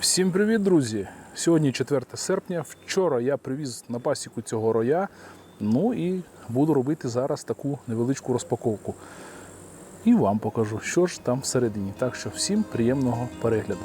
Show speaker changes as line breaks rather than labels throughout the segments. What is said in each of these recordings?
Всім привіт, друзі! Сьогодні 4 серпня. Вчора я привіз на пасіку цього роя. Ну і буду робити зараз таку невеличку розпаковку. І вам покажу, що ж там всередині. Так що всім приємного перегляду.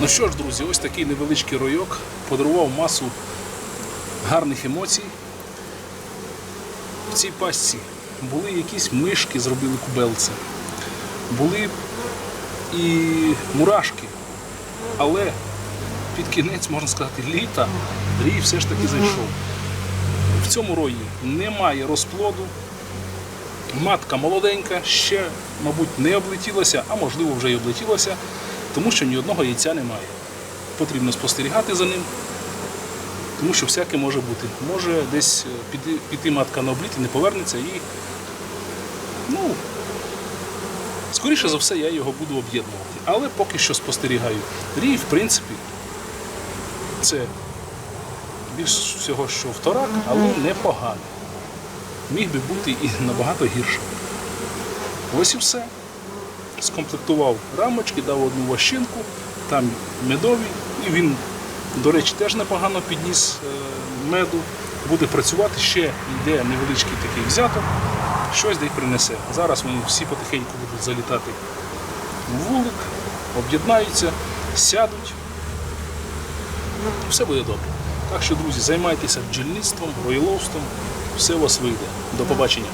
Ну що ж, друзі, ось такий невеличкий ройок подарував масу гарних емоцій. В цій пастці були якісь мишки, зробили кубелце, були і мурашки, але під кінець, можна сказати, літа рій все ж таки зайшов. В цьому рої немає розплоду. Матка молоденька, ще, мабуть, не облетілася, а можливо вже й облетілася, тому що ні одного яйця немає. Потрібно спостерігати за ним, тому що всяке може бути. Може десь е, піти, піти матка на обліт і не повернеться і. Ну, скоріше за все, я його буду об'єднувати. Але поки що спостерігаю. Рій, в принципі, це більш всього, що вторак, але непоганий. Міг би бути і набагато гірше. Ось і все. Скомплектував рамочки, дав одну ващинку, там медовий, і він, до речі, теж непогано підніс е, меду. Буде працювати, ще йде невеличкий такий взяток, щось десь принесе. Зараз вони всі потихеньку будуть залітати в вулик, об'єднаються, сядуть. Все буде добре. Так що, друзі, займайтеся бджільництвом, роїловством, все у вас вийде. До побачення.